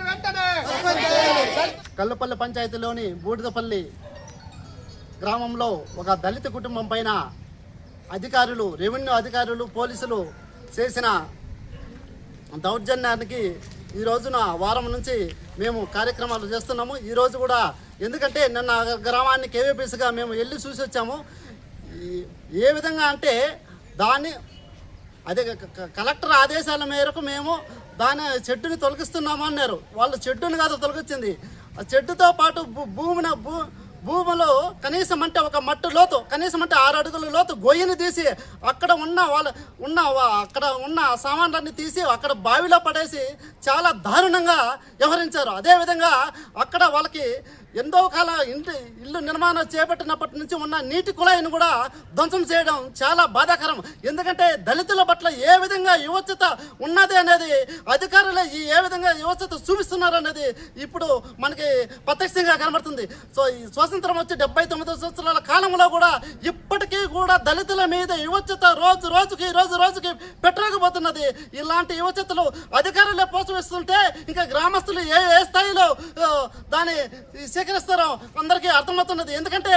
వెంటనే! కల్లుపల్లి పంచాయతీలోని బూడిదపల్లి గ్రామంలో ఒక దళిత కుటుంబం పైన అధికారులు రెవెన్యూ అధికారులు పోలీసులు చేసిన దౌర్జన్యానికి ఈ రోజున వారం నుంచి మేము కార్యక్రమాలు చేస్తున్నాము. ఈరోజు కూడా ఎందుకంటే నిన్న గ్రామాన్ని కేవీపీసీగా మేము వెళ్ళి చూసి వచ్చాము ఏ విధంగా అంటే దాన్ని అదే క- కలెక్టర్ ఆదేశాల మేరకు మేము దాని చెట్టుని తొలగిస్తున్నాము అన్నారు. వాళ్ళు చెట్టుని కాదు తొలగించింది. ఆ చెట్టుతో పాటు భూ- భూమిన భూ భూమిలో కనీసం అంటే ఒక మట్టు లోతు కనీసం అంటే ఆరు అడుగుల లోతు గొయ్యిని తీసి అక్కడ ఉన్న వాళ్ళ ఉన్న వా- అక్కడ ఉన్న సామాన్లన్నీ తీసి అక్కడ బావిలో పడేసి చాలా దారుణంగా వ్యవహరించారు. అదేవిధంగా అక్కడ వాళ్ళకి ఎంతో కాలం ఇంటి ఇల్లు నిర్మాణం చేపట్టినప్పటి నుంచి ఉన్న నీటి కుళాయిని కూడా ధ్వంసం చేయడం చాలా బాధాకరం. ఎందుకంటే దళితుల పట్ల ఏ విధంగా యువచత ఉన్నది అనేది అధికారులు ఈ ఏ విధంగా యువచత చూపిస్తున్నారు అనేది ఇప్పుడు మనకి ప్రత్యక్షంగా కనబడుతుంది. సో ఈ స్వాతంత్రం వచ్చి డెబ్బై తొమ్మిది సంవత్సరాల కాలంలో కూడా ఇప్పటికీ కూడా దళితుల మీద యువచత రోజు రోజుకి రోజు రోజుకి పెట్టలేకపోతున్నది ఇలాంటి యువచతలు అధికారులే ప్రోత్సహిస్తుంటే ఇంకా గ్రామస్తులు ఏ ఏ స్థాయిలో దాని స్వీకరిస్తారో అందరికీ అర్థమవుతున్నది. ఎందుకంటే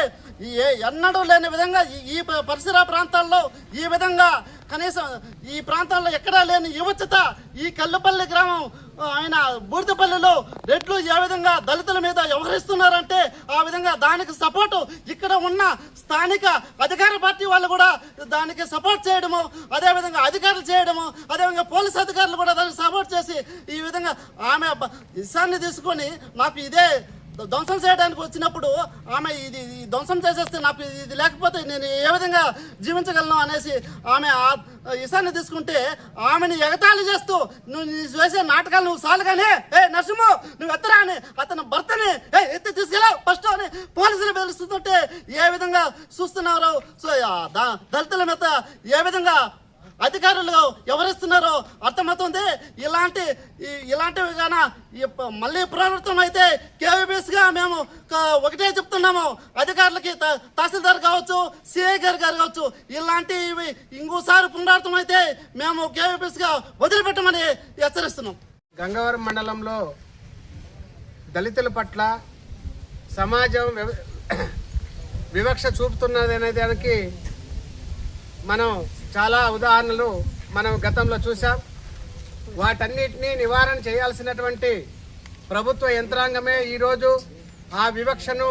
ఏ- ఎన్నడూ లేని విధంగా ఈ- పరిసర ప్రాంతాల్లో ఈ విధంగా కనీసం ఈ ప్రాంతాల్లో ఎక్కడా లేని యువచత ఈ కల్లుపల్లి గ్రామం ఆయన బూడిదపల్లిలో రెడ్లు ఏ విధంగా దళితుల మీద వ్యవహరిస్తున్నారంటే ఆ విధంగా దానికి సపోర్టు ఇక్కడ ఉన్న స్థానిక అధికార పార్టీ వాళ్ళు కూడా దానికి సపోర్ట్ చేయడము అదేవిధంగా అధికారులు చేయడము అదేవిధంగా పోలీస్ అధికారులు కూడా దానికి సపోర్ట్ చేసి ఈ విధంగా ఆమె బ- ఇసాన్ని తీసుకొని నాకు ఇదే ధ్వంసం చేయడానికి వచ్చినప్పుడు ఆమె ఇది ధ్వంసం చేసేస్తే నాకు ఇది లేకపోతే నేను ఏ విధంగా జీవించగలను అనేసి ఆమె ఆ ఇసాన్ని తీసుకుంటే ఆమెని ఎగతాళి చేస్తూ నువ్వు చేసే నాటకాలు నువ్వు సాలుగానే ఏ నరసింహు నువ్వు ఎత్తరా అని అతను భర్తని ఏ ఎత్తి తీసుకెళ్ళా ఫస్ట్ అని పోలీసులు పిలుస్తుంటే ఏ విధంగా చూస్తున్నారు సో ఆ దళితుల మీద ఏ విధంగా అధికారులు ఎవరిస్తున్నారో అర్థమవుతుంది. ఇలాంటి ఇలాంటివి గాన మళ్ళీ పునరావృతం అయితే కేవీబీఎస్గా మేము ఒకటే చెప్తున్నాము. అధికారులకి త- తహసీల్దార్ కావచ్చు సిఐ గారు గారు కావచ్చు ఇలాంటివి ఇంకోసారి పునరావృతం అయితే మేము కేవీబీఎస్గా వదిలిపెట్టమని హెచ్చరిస్తున్నాం. గంగవరం మండలంలో దళితుల పట్ల సమాజం వివక్ష చూపుతున్నది అనే దానికి మనం చాలా ఉదాహరణలు మనం గతంలో చూసాం వాటన్నిటినీ నివారణ చేయాల్సినటువంటి ప్రభుత్వ యంత్రాంగమే ఈరోజు ఆ వివక్షను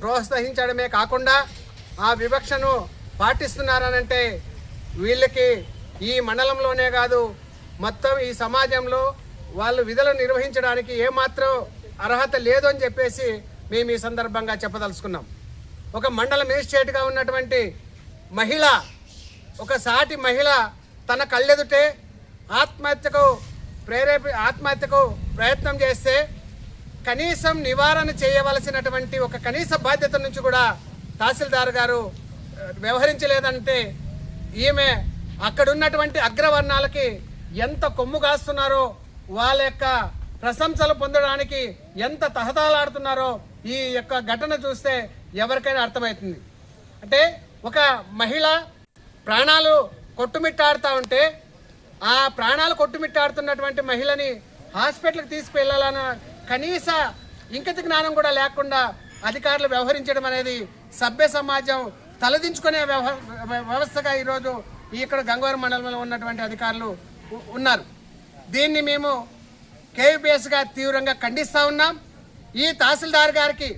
ప్రోత్సహించడమే కాకుండా ఆ వివక్షను పాటిస్తున్నారనంటే వీళ్ళకి ఈ మండలంలోనే కాదు మొత్తం ఈ సమాజంలో వాళ్ళు విధులు నిర్వహించడానికి ఏమాత్రం అర్హత లేదు అని చెప్పేసి మేము ఈ సందర్భంగా చెప్పదలుచుకున్నాం. ఒక మండల మేజిస్ట్రేట్గా ఉన్నటువంటి మహిళ ఒక సాటి మహిళ తన కళ్ళెదుటే ఆత్మహత్యకు ప్రేరేపి ఆత్మహత్యకు ప్రయత్నం చేస్తే కనీసం నివారణ చేయవలసినటువంటి ఒక కనీస బాధ్యత నుంచి కూడా తహసీల్దార్ గారు వ్యవహరించలేదంటే ఈమె అక్కడున్నటువంటి అగ్రవర్ణాలకి ఎంత కొమ్ము కాస్తున్నారో వాళ్ళ యొక్క ప్రశంసలు పొందడానికి ఎంత తహతాలాడుతున్నారో ఈ యొక్క ఘటన చూస్తే ఎవరికైనా అర్థమవుతుంది. అంటే ఒక మహిళ ప్రాణాలు కొట్టుమిట్టాడుతూ ఉంటే ఆ ప్రాణాలు కొట్టుమిట్టాడుతున్నటువంటి మహిళని హాస్పిటల్కి తీసుకువెళ్ళాలన్న కనీస ఇంకిత జ్ఞానం కూడా లేకుండా అధికారులు వ్యవహరించడం అనేది సభ్య సమాజం తలదించుకునే వ్యవ- వ్యవస్థగా ఈరోజు ఇక్కడ గంగవరం మండలంలో ఉన్నటువంటి అధికారులు ఉన్నారు. దీన్ని మేము కేవీపీఎస్గా తీవ్రంగా ఖండిస్తూ ఉన్నాం. ఈ తహసీల్దార్ గారికి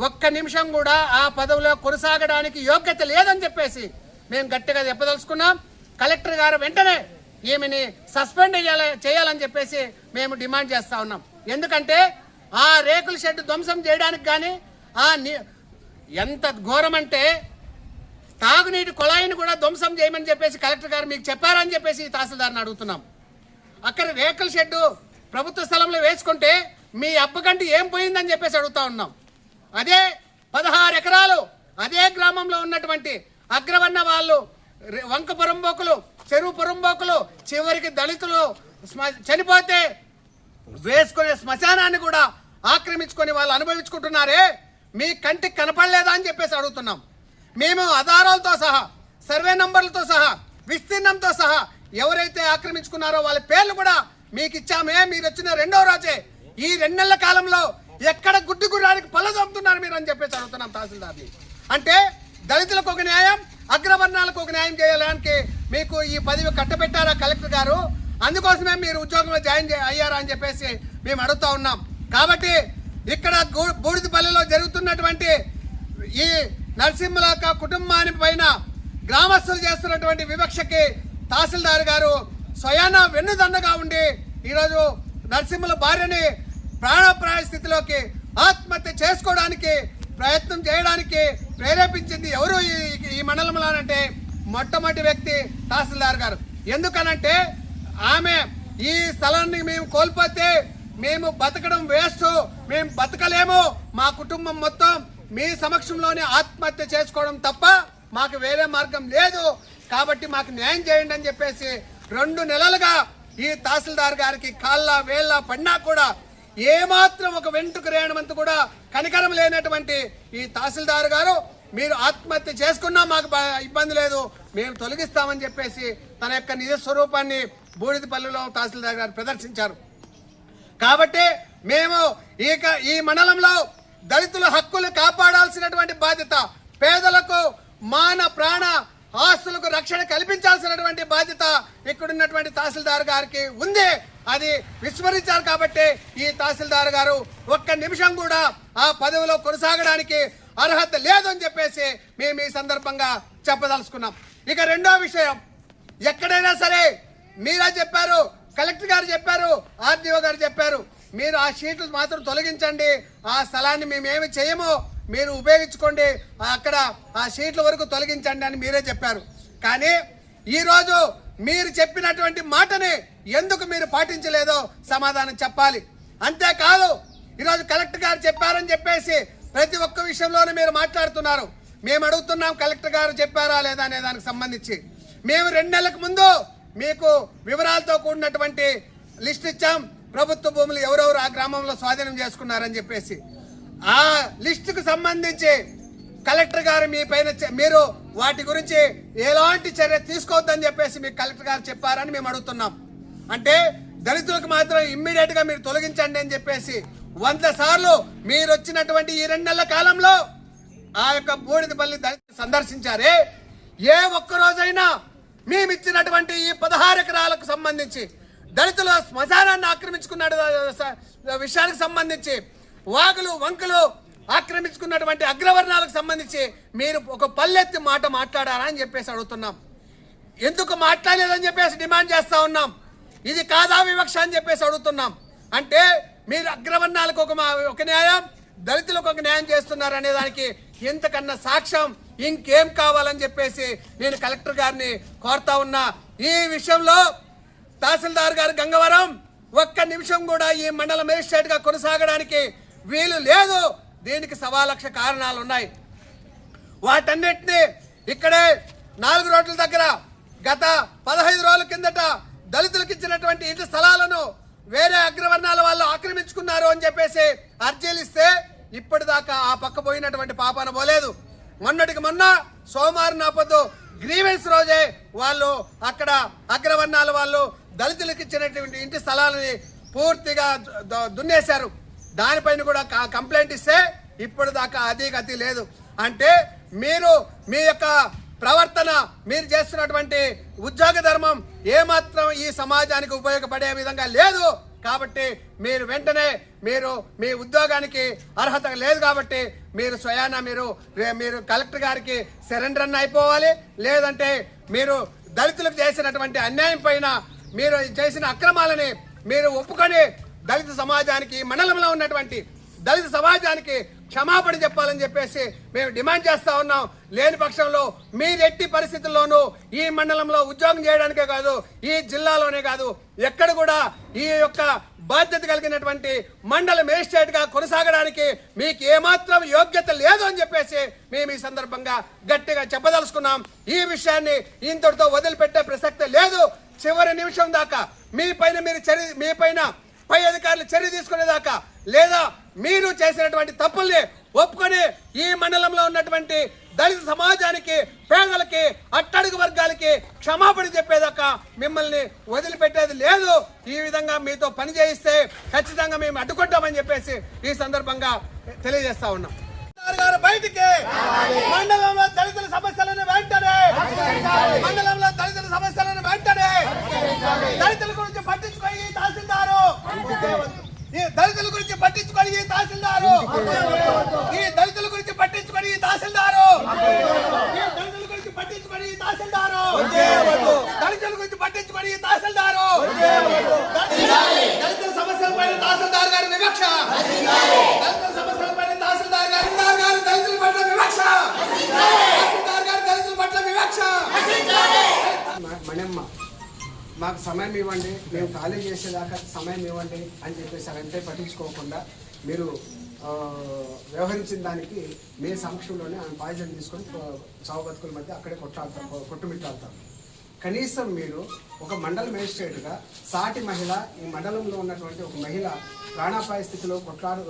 ఒక్క నిమిషం కూడా ఆ పదవిలో కొనసాగడానికి యోగ్యత లేదని చెప్పేసి మేము గట్టిగా చెప్పదలుచుకున్నాం. కలెక్టర్ గారు వెంటనే ఈమెని సస్పెండ్ చేయాలి చేయాలని చెప్పేసి మేము డిమాండ్ చేస్తా ఉన్నాం. ఎందుకంటే ఆ రేకుల షెడ్ ధ్వంసం చేయడానికి కానీ ఆ ఎంత ఘోరమంటే తాగునీటి కుళాయిని కూడా ధ్వంసం చేయమని చెప్పేసి కలెక్టర్ గారు మీకు చెప్పారని చెప్పేసి తహసీల్దార్ని అడుగుతున్నాం. అక్కడ రేకుల షెడ్డు ప్రభుత్వ స్థలంలో వేసుకుంటే మీ అప్పకంటి ఏం పోయిందని చెప్పేసి అడుగుతా ఉన్నాం. అదే పదహారు ఎకరాలు అదే గ్రామంలో ఉన్నటువంటి అగ్రవర్ణ వాళ్ళు వంక పురంబోకులు చెరువు పురంబోకులు చివరికి దళితులు చనిపోతే వేసుకునే శ్మశానాన్ని కూడా ఆక్రమించుకొని వాళ్ళు అనుభవించుకుంటున్నారే? మీ కంటికి కనపడలేదా అని చెప్పేసి అడుగుతున్నాం. మేము ఆధారాలతో సహా సర్వే నంబర్లతో సహా విస్తీర్ణంతో సహా ఎవరైతే ఆక్రమించుకున్నారో వాళ్ళ పేర్లు కూడా మీకు ఇచ్చామే. మీరు వచ్చిన రెండో రోజే. ఈ రెండు నెలల కాలంలో ఎక్కడ గుడ్డి గుర్రానికి పళ్ళదొమ్ముతున్నారు మీరు అని చెప్పేసి అడుగుతున్నాం తహసీల్దార్ని. అంటే దళితులకు ఒక న్యాయం అగ్రవర్ణాలకు ఒక న్యాయం చేయడానికి మీకు ఈ పదవి కట్టబెట్టారా కలెక్టర్ గారు? అందుకోసమే మీరు ఉద్యోగంలో జాయిన్ అయ్యారా అని చెప్పేసి మేము అడుగుతా ఉన్నాం. కాబట్టి ఇక్కడ బూడిదపల్లిలో జరుగుతున్నటువంటి ఈ నరసింహుల యొక్క కుటుంబాని పైన గ్రామస్తులు చేస్తున్నటువంటి వివక్షకి తహసీల్దార్ గారు స్వయాన వెన్నుదండగా ఉండి ఈరోజు నరసింహుల భార్యని ప్రాణప్రాయ స్థితిలోకి ఆత్మహత్య చేసుకోవడానికి ప్రయత్నం చేయడానికి ప్రేరేపించింది ఎవరు ఈ ఈ మండలంలోనంటే మొట్టమొదటి వ్యక్తి తహసీల్దార్ గారు. ఎందుకనంటే ఆమె ఈ స్థలాన్ని మేము కోల్పోతే మేము బతకడం వేస్ట్ మేము బతకలేము. మా కుటుంబం మొత్తం మీ సమక్షంలోనే ఆత్మహత్య చేసుకోవడం తప్ప మాకు వేరే మార్గం లేదు. కాబట్టి మాకు న్యాయం చేయండి అని చెప్పేసి రెండు నెలలుగా ఈ తహసీల్దార్ గారికి కాళ్ళ వేళ్ళ పడినా కూడా ఏమాత్రం ఒక వెంట్రుక రేయడమంత కూడా కనికరం లేనటువంటి ఈ తహసీల్దార్ గారు మీరు ఆత్మహత్య చేసుకున్నా మాకు ఇబ్బంది లేదు మేము తొలగిస్తామని చెప్పేసి తన యొక్క నిజ స్వరూపాన్ని బూడిదపల్లిలో తహసీల్దార్ గారు ప్రదర్శించారు. కాబట్టి మేము ఇక ఈ మండలంలో దళితుల హక్కులు కాపాడాల్సినటువంటి బాధ్యత పేదలకు మాన ప్రాణ ఆస్తులకు రక్షణ కల్పించాల్సినటువంటి బాధ్యత ఇక్కడున్నటువంటి తహసీల్దార్ గారికి ఉంది. అది విస్మరించారు కాబట్టి ఈ తహసీల్దార్ గారు ఒక్క నిమిషం కూడా ఆ పదవిలో కొనసాగడానికి అర్హత లేదు అని చెప్పేసి మేము ఈ సందర్భంగా చెప్పదలుచుకున్నాం. ఇక రెండో విషయం ఎక్కడైనా సరే మీరా చెప్పారు కలెక్టర్ గారు చెప్పారు ఆర్డీఓ గారు చెప్పారు మీరు ఆ షీట్లు మాత్రం తొలగించండి ఆ స్థలాన్ని మేమేమి చేయము మీరు ఉపయోగించుకోండి అక్కడ ఆ సీట్ల వరకు తొలగించండి అని మీరే చెప్పారు. కానీ ఈరోజు మీరు చెప్పినటువంటి మాటని ఎందుకు మీరు పాటించలేదో సమాధానం చెప్పాలి. అంతేకాదు ఈరోజు కలెక్టర్ గారు చెప్పారని చెప్పేసి ప్రతి ఒక్క విషయంలోనూ మీరు మాట్లాడుతున్నారు. మేము అడుగుతున్నాం కలెక్టర్ గారు చెప్పారా లేదా అనే దానికి సంబంధించి. మేము రెండు నెలలకు ముందు మీకు వివరాలతో కూడినటువంటి లిస్ట్ ఇచ్చాం. ప్రభుత్వ భూములు ఎవరెవరు ఆ గ్రామంలో స్వాధీనం చేసుకున్నారని చెప్పేసి. ఆ లిస్టుకు సంబంధించి కలెక్టర్ గారు మీ పైన మీరు వాటి గురించి ఎలాంటి చర్య తీసుకోవద్దని చెప్పేసి మీకు కలెక్టర్ గారు చెప్పారని మేము అడుగుతున్నాం. అంటే దళితులకు మాత్రం ఇమ్మీడియట్గా మీరు తొలగించండి అని చెప్పేసి వంద సార్లు మీరు వచ్చినటువంటి ఈ రెండు నెలల కాలంలో ఆ యొక్క బూడిదపల్లి దళితులు సందర్శించారే. ఏ ఒక్క రోజైనా మేము ఇచ్చినటువంటి ఈ పదహారు ఎకరాలకు సంబంధించి దళితుల శ్మశానాన్ని ఆక్రమించుకున్న విషయానికి సంబంధించి వాగులు వంకలు ఆక్రమించుకున్నటువంటి అగ్రవర్ణాలకు సంబంధించి మీరు ఒక పల్లెత్తి మాట మాట్లాడారా అని చెప్పేసి అడుగుతున్నాం. ఎందుకు మాట్లాడలేదని చెప్పేసి డిమాండ్ చేస్తా ఉన్నాం. ఇది కాదా వివక్ష అని చెప్పేసి అడుగుతున్నాం. అంటే మీరు అగ్రవర్ణాలకు ఒక మా- ఒక న్యాయం దళితులకు ఒక న్యాయం చేస్తున్నారు అనే దానికి ఇంతకన్నా సాక్ష్యం ఇంకేం కావాలని చెప్పేసి నేను కలెక్టర్ గారిని కోరుతా ఉన్నా. ఈ విషయంలో తహసీల్దార్ గారు గంగవరం ఒక్క నిమిషం కూడా ఈ మండల మేజిస్ట్రేట్గా కొనసాగడానికి వీలు లేదు. దీనికి సవా లక్ష కారణాలు ఉన్నాయి వాటన్నిటినీ ఇక్కడే నాలుగు రోడ్ల దగ్గర గత పదహైదు రోజుల కిందట దళితులకు ఇచ్చినటువంటి ఇంటి స్థలాలను వేరే అగ్రవర్ణాల వాళ్ళు ఆక్రమించుకున్నారు అని చెప్పేసి అర్జీలు ఇస్తే ఇప్పటిదాకా ఆ పక్క పోయినటువంటి పాపాన పోలేదు. మొన్నటికి మొన్న సోమవారం నాపద్దు గ్రీవెన్స్ రోజే వాళ్ళు అక్కడ అగ్రవర్ణాల వాళ్ళు దళితులకు ఇచ్చినటువంటి ఇంటి స్థలాలని పూర్తిగా దున్నేశారు. దానిపైన కూడా కంప్లైంట్ ఇస్తే ఇప్పుడు దాకా అది గతి లేదు. అంటే మీరు మీ యొక్క ప్రవర్తన మీరు చేస్తున్నటువంటి ఉద్యోగ ధర్మం ఏమాత్రం ఈ సమాజానికి ఉపయోగపడే విధంగా లేదు. కాబట్టి మీరు వెంటనే మీరు మీ ఉద్యోగానికి అర్హత లేదు కాబట్టి మీరు స్వయాన మీరు మీరు కలెక్టర్ గారికి సరెండర్ అన్న అయిపోవాలి. లేదంటే మీరు దళితులకు చేసినటువంటి అన్యాయం పైన మీరు చేసిన అక్రమాలని మీరు ఒప్పుకొని దళిత సమాజానికి మండలంలో ఉన్నటువంటి దళిత సమాజానికి క్షమాపణ చెప్పాలని చెప్పేసి మేము డిమాండ్ చేస్తా ఉన్నాం. లేని పక్షంలో మీరు ఎట్టి పరిస్థితుల్లోనూ ఈ మండలంలో ఉద్యోగం చేయడానికే కాదు ఈ జిల్లాలోనే కాదు ఎక్కడ కూడా ఈ యొక్క బాధ్యత కలిగినటువంటి మండల మేజిస్ట్రేట్గా కొనసాగడానికి మీకు ఏమాత్రం యోగ్యత లేదు అని చెప్పేసి మేము ఈ సందర్భంగా గట్టిగా చెప్పదలుచుకున్నాం. ఈ విషయాన్ని ఇంతటితో వదిలిపెట్టే ప్రసక్తి లేదు. చివరి నిమిషం దాకా మీ పైన మీరు చర్య మీ పైన పై అధికారులు చర్య తీసుకునేదాకా లేదా మీరు చేసినటువంటి తప్పుల్ని ఒప్పుకొని ఈ మండలంలో ఉన్నటువంటి దళిత సమాజానికి పేదలకి అట్టడుగు వర్గాలకి క్షమాపణ చెప్పేదాకా మిమ్మల్ని వదిలిపెట్టేది లేదు. ఈ విధంగా మీతో పని చేయిస్తే ఖచ్చితంగా మేము అడ్డుకుంటామని చెప్పేసి ఈ సందర్భంగా తెలియజేస్తా ఉన్నాం. గారు బయటికి! మండలంలో దళితుల సమస్యలను వెంటనే! మండలంలో దళితుల సమస్యలను వెంటనే దళితుల గురించి పట్టించుకొని ఈ తహసీల్దారు ఈ దళితుల గురించి పట్టించుకొని ఈ తహసీల్దారు! ఈ దళితుల గురించి పట్టించుకొని ఈ తహసీల్దారు! ఈ దళితుల గురించి పట్టించుకొని ఈ తహసీల్దారు! దళితుల గురించి పట్టించుకొని ఈ తహసీల్దారు! దళితుల సమస్యల పైన తహసీల్దార్ గారి వివక్ష! దళితుల సమస్యల పైన తహసీల్దార్ గారి గారు దళితుల పట్ల వివక్ష! తహసీల్దార్ గారు దళితుల పట్ల వివక్ష! మణమ్మ మాకు సమయం ఇవ్వండి మేము ఖాళీ చేసేదాకా సమయం ఇవ్వండి అని చెప్పేసి అదంతే పట్టించుకోకుండా మీరు వ్యవహరించిన దానికి మీ సమక్షంలోనే ఆమె పాయిజన్ తీసుకొని చావు బతుకుల మధ్య అక్కడే కొట్లాడతాం కొట్టుమిట్టాడతాం కనీసం మీరు ఒక మండల మేజిస్ట్రేట్గా సాటి మహిళ ఈ మండలంలో ఉన్నటువంటి ఒక మహిళ ప్రాణాపాయ స్థితిలో కొట్లాడు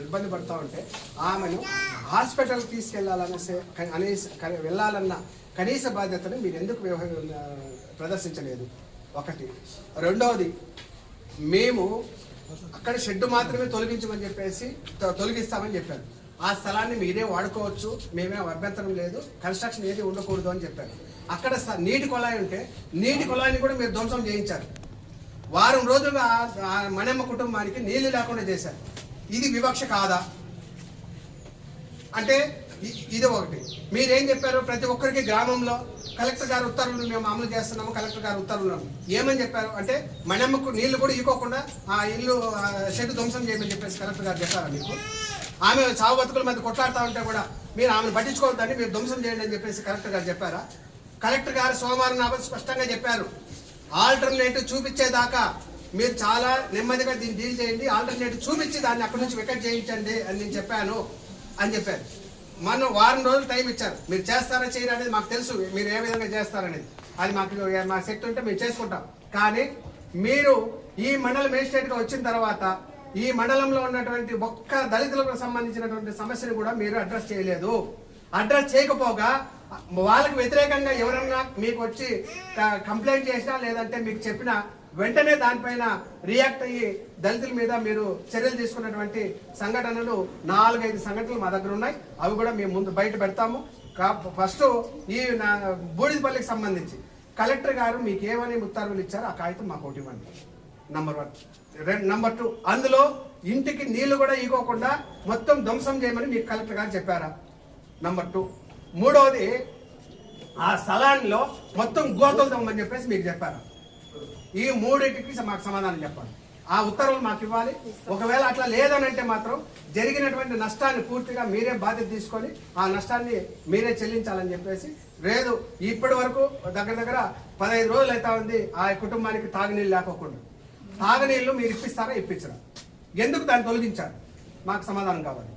ఇబ్బంది పడుతూ ఉంటే ఆమెను హాస్పిటల్కి తీసుకెళ్ళాలనేసే అనేసి వెళ్ళాలన్న కనీస బాధ్యతను మీరు ఎందుకు వ్యవహ ప్రదర్శించలేదు? ఒకటి. రెండవది మేము అక్కడ షెడ్ మాత్రమే తొలగించమని చెప్పేసి తొ- తొలగిస్తామని చెప్పారు. ఆ స్థలాన్ని మీరే వాడుకోవచ్చు మేమే అభ్యంతరం లేదు కన్స్ట్రక్షన్ ఏది ఉండకూడదు అని చెప్పారు. అక్కడ నీటి కొలాయి ఉంటే నీటి కొలాయిని కూడా మీరు ధ్వంసం చేయించారు. వారం రోజులుగా ఆ- మణమ్మ కుటుంబానికి నీళ్ళు లేకుండా చేశారు. ఇది వివక్ష కాదా? అంటే ఇది ఒకటి మీరేం చెప్పారు ప్రతి ఒక్కరికి గ్రామంలో కలెక్టర్ గారు ఉత్తర్వులు మేము అమలు చేస్తున్నాము కలెక్టర్ గారు ఉత్తర్వులు ఏమని చెప్పారు అంటే మణమ్మకు నీళ్ళు కూడా ఇవ్వకుండా ఆ ఇల్లు షెడ్ ధ్వంసం చేయమని చెప్పేసి కలెక్టర్ గారు చెప్పారా మీకు? ఆమె చావు బతుకుల మధ్య కొట్లాడుతూ ఉంటే కూడా మీరు ఆమెను పట్టించుకోవద్దని మీరు ధ్వంసం చేయండి అని చెప్పేసి కలెక్టర్ గారు చెప్పారా? కలెక్టర్ గారు సోమవారం నాడు స్పష్టంగా చెప్పారు. ఆల్టర్నేటివ్ చూపించేదాకా మీరు చాలా నెమ్మదిగా దీన్ని డీల్ చేయండి ఆల్టర్నేటివ్ చూపించి దాన్ని అక్కడి నుంచి వికెట్ చేయించండి అని నేను చెప్పాను అని చెప్పారు. మనం వారం రోజులు టైం ఇచ్చారు. మీరు చేస్తారా చేయరా అనేది మాకు తెలుసు. మీరు ఏ విధంగా చేస్తారనేది. అది మాకు మా శక్తి ఉంటే మేము చేసుకుంటాం. కానీ మీరు ఈ మండల మేజిస్ట్రేట్గా వచ్చిన తర్వాత ఈ మండలంలో ఉన్నటువంటి ఒక్క దళితులకు సంబంధించినటువంటి సమస్యను కూడా మీరు అడ్రస్ చేయలేదు. అడ్రస్ చేయకపోగా వాళ్ళకి వ్యతిరేకంగా ఎవరన్నా మీకు వచ్చి కంప్లైంట్ చేసినా లేదంటే మీకు చెప్పినా వెంటనే దానిపైన రియాక్ట్ అయ్యి దళితుల మీద మీరు చర్యలు తీసుకున్నటువంటి సంఘటనలు నాలుగైదు సంఘటనలు మా దగ్గర ఉన్నాయి. అవి కూడా మేము ముందు బయట పెడతాము. కా- ఫస్ట్ ఈ నా బూడిదపల్లికి సంబంధించి. కలెక్టర్ గారు మీకు ఏమని ఉత్తర్వులు ఇచ్చారో ఆ కాగితం మాకు ఒకటి ఇవ్వండి. నంబర్ వన్ రెండు నంబర్ టూ అందులో ఇంటికి నీళ్ళు కూడా ఇవ్వకుండా మొత్తం ధ్వంసం చేయమని మీకు కలెక్టర్ గారు చెప్పారా? నంబర్ టూ మూడవది ఆ స్థలాల్లో మొత్తం గోతలు దమ్మని చెప్పేసి మీకు చెప్పారు? ఈ మూడింటికి మాకు సమాధానం చెప్పాలి. ఆ ఉత్తర్వులు మాకు ఇవ్వాలి. ఒకవేళ అట్లా లేదనంటే మాత్రం జరిగినటువంటి నష్టాన్ని పూర్తిగా మీరే బాధ్యత తీసుకొని ఆ నష్టాన్ని మీరే చెల్లించాలని చెప్పేసి లేదు ఇప్పటి వరకు దగ్గర దగ్గర పదహైదు రోజులు అవుతా ఉంది ఆ కుటుంబానికి తాగునీళ్ళు లేకోకుండా. తాగునీళ్ళు మీరు ఇప్పిస్తారా ఇప్పించరా? ఎందుకు దాన్ని తొలగించారు? మాకు సమాధానం కావాలి.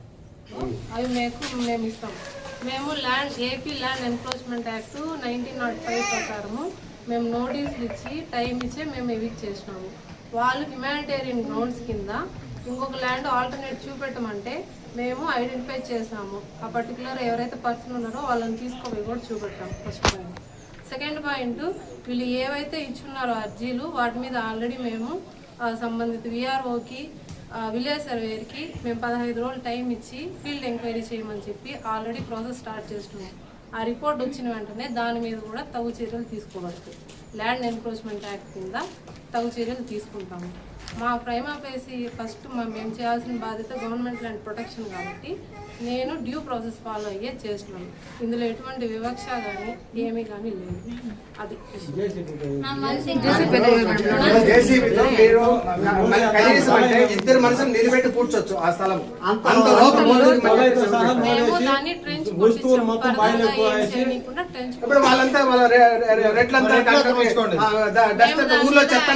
అవి మేము మేము ఇస్తాం. మేము land AP land encroachment act nineteen naught five ప్రకారము మేము నోటీసులు ఇచ్చి టైం ఇచ్చే మేము ఎవిక్ చేసినాము. వాళ్ళు హ్యుమానిటేరియన్ గ్రౌండ్స్ కింద ఇంకొక ల్యాండ్ ఆల్టర్నేట్ చూపెట్టమంటే మేము ఐడెంటిఫై చేసాము ఆ పర్టికులర్ ఎవరైతే పర్సన్ ఉన్నారో వాళ్ళని తీసుకుపోయి కూడా చూపెట్టాం ఫస్ట్ పాయింట్ సెకండ్ పాయింట్ వీళ్ళు ఏవైతే ఇచ్చున్నారో అర్జీలు వాటి మీద ఆల్రెడీ మేము సంబంధిత విఆర్ఓకి విలేజ్ సర్వేకి మేము పదహైదు రోజులు టైం ఇచ్చి ఫీల్డ్ ఎంక్వైరీ చేయమని చెప్పి ఆల్రెడీ ప్రాసెస్ స్టార్ట్ చేస్తున్నాం ఆ రిపోర్ట్ వచ్చిన వెంటనే దాని మీద కూడా తగు చర్యలు తీసుకోబడతాయి ల్యాండ్ ఎన్క్రోచ్మెంట్ యాక్ట్ కింద తగు చర్యలు తీసుకుంటాము. మా ప్రైమా పేసి ఫస్ట్ మా- మేము చేయాల్సిన బాధ్యత గవర్నమెంట్ ల్యాండ్ ప్రొటెక్షన్ కాబట్టి నేను డ్యూ ప్రాసెస్ ఫాలో అయ్యే చేస్తున్నాను. ఇందులో ఎటువంటి వివక్ష కానీ ఏమీ కానీ లేదు. అది ఇద్దరు మనుషులు నిలబెట్టి కూర్చోవచ్చు ఆ స్థలం ఇప్పుడు వాళ్ళంతా వాళ్ళ రెట్లంతా ఊర్లో చెత్త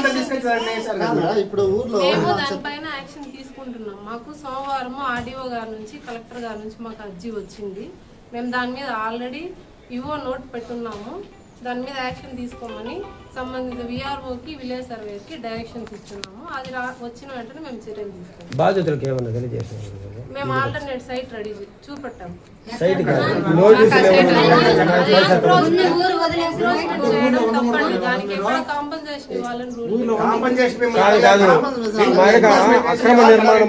ఇప్పుడు ఊర్లో మేము దానిపైన యాక్షన్ తీసుకుంటున్నాం. మాకు సోమవారం ఆర్డీఓ గారి నుంచి కలెక్టర్ గారి నుంచి మాకు అర్జీ వచ్చింది. మేము దాని మీద ఆల్రెడీ ఇవో నోట్ పెట్టున్నాము. దాని మీద యాక్షన్ తీసుకోమని సంబంధిత విఆర్ఓకి విలేజ్ సర్వేకి డైరెక్షన్స్ ఇస్తున్నాము. అది రా వచ్చిన వెంటనే మేము చర్యలు తీసుకుంటాం. బాధితులకు ఏమన్నా మేము ఆల్టర్నేట్ సైట్ రెడీ చూపెట్టాము సైట్ నోటీసులు చేయడం తప్పండి. దానికి ఎక్కడ కాంపన్సేషన్ ఇవ్వాలని రూల్ అక్రమ నిర్మాణం